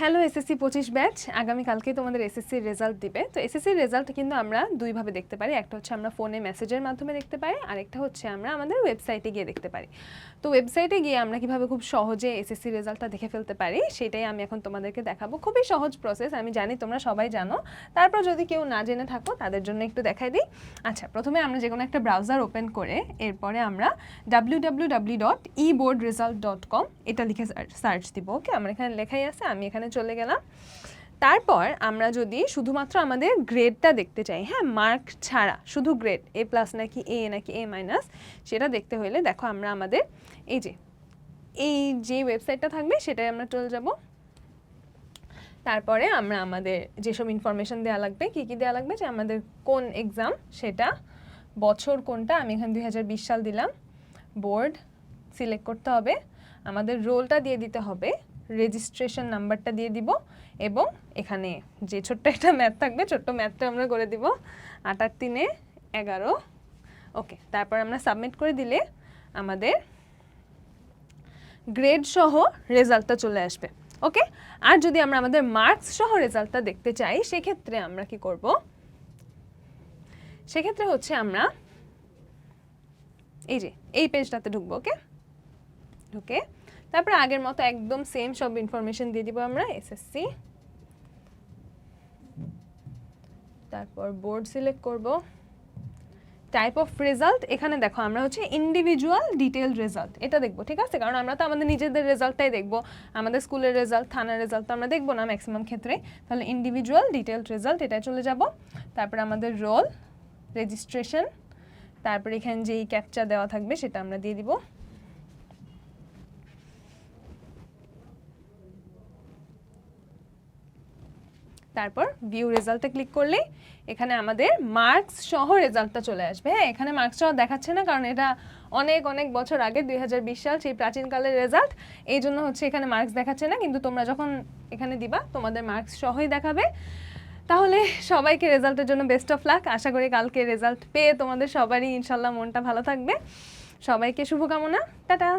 Hello SSC পঁচিশ batch আগামীকালকে তোমাদের এসএসসির রেজাল্ট দিবে। তো এসএসসির রেজাল্ট কিন্তু আমরা দুইভাবে দেখতে পারি। একটা হচ্ছে আমরা ফোনে মেসেজের মাধ্যমে দেখতে পারি, আরেকটা হচ্ছে আমরা আমাদের ওয়েবসাইটে গিয়ে দেখতে পারি। তো ওয়েবসাইটে গিয়ে আমরা কীভাবে খুব সহজে এসএসসি রেজাল্টটা দেখে ফেলতে পারি, সেটাই আমি এখন তোমাদেরকে দেখাবো। খুবই সহজ প্রসেস আমি জানি তোমরা সবাই জানো। তারপর যদি কেউ না জেনে থাকো, তাদের জন্য একটু দেখাই দিই। আচ্ছা প্রথমে আমরা যে কোনো একটা ব্রাউজার ওপেন করে, এরপরে আমরা W W W dot e board result dot com এটা লিখে সার্চ দিব ওকে আমার এখানে লেখাই আছে, আমি এখানে চলে গেলাম। তারপর আমরা যদি শুধুমাত্র আমাদের গ্রেডটা দেখতে চাই হ্যাঁ মার্ক ছাড়া, শুধু গ্রেড এ প্লাস নাকি এ নাকি এ মাইনাস সেটা দেখতে হলে দেখো আমরা আমাদের এই যে এই যে ওয়েবসাইটটা থাকবে সেটাই আমরা চলে যাব। তারপরে আমরা আমাদের যেসব ইনফরমেশন দেওয়া লাগবে, কী কী দেওয়া লাগবে যে আমাদের কোন এক্সাম সেটা, বছর কোনটা, আমি এখানে দু হাজার বিশ সাল দিলাম। বোর্ড সিলেক্ট করতে হবে। আমাদের রোলটা দিয়ে দিতে হবে। রেজিস্ট্রেশন নাম্বারটা দিয়ে দিব এবং এখানে যে ছোট্ট একটা ম্যাথ থাকবে, ছোট্ট ম্যাথটা আমরা করে দিব। আট আট তিনে এগারো। ওকে, তারপর আমরা সাবমিট করে দিলে আমাদের গ্রেড সহ রেজাল্টটা চলে আসবে। ওকে, আর যদি আমরা আমাদের মার্কস সহ রেজাল্টটা দেখতে চাই, সেক্ষেত্রে আমরা কি করব? সেক্ষেত্রে হচ্ছে আমরা এই যে, এই পেজটাতে ঢুকবো, ওকে? ঢুকে তারপরে আগের মতো একদম সেম সব ইনফরমেশন দিয়ে দিব আমরা এসএসসি তারপর বোর্ড সিলেক্ট করব। টাইপ অফ রেজাল্ট এখানে দেখো আমরা হচ্ছে ইন্ডিভিজুয়াল ডিটেল রেজাল্ট এটা দেখব, ঠিক আছে? কারণ আমরা তো আমাদের নিজেদের রেজাল্টটাই দেখব। আমাদের স্কুলের রেজাল্ট থানার রেজাল্ট তো আমরা দেখব না ম্যাক্সিমাম ক্ষেত্রে। তাহলে ইন্ডিভিজুয়াল ডিটেল রেজাল্ট এটাই চলে যাব। তারপরে আমাদের রোল রেজিস্ট্রেশন তারপরে এখানে যেই ক্যাপচা দেওয়া থাকবে সেটা আমরা দিয়ে দিব। তারপর ভিউ রেজাল্টে ক্লিক করলেই এখানে আমাদের মার্কস সহ রেজাল্টটা চলে আসবে। হ্যাঁ এখানে মার্কস সহ দেখাচ্ছে না, কারণ এটা অনেক অনেক বছর আগে দু হাজার বিশ সাল, সেই প্রাচীনকালের রেজাল্ট এই জন্য হচ্ছে এখানে মার্কস দেখাচ্ছে না, কিন্তু তোমরা যখন এখানে দিবা, তোমাদের মার্কস সহই দেখাবে। তাহলে সবাইকে রেজাল্টের জন্য বেস্ট অফ লাক আশা করি কালকে রেজাল্ট পেয়ে তোমাদের সবারই ইনশাল্লাহ মনটা ভালো থাকবে। সবাইকে শুভকামনা। টাটা!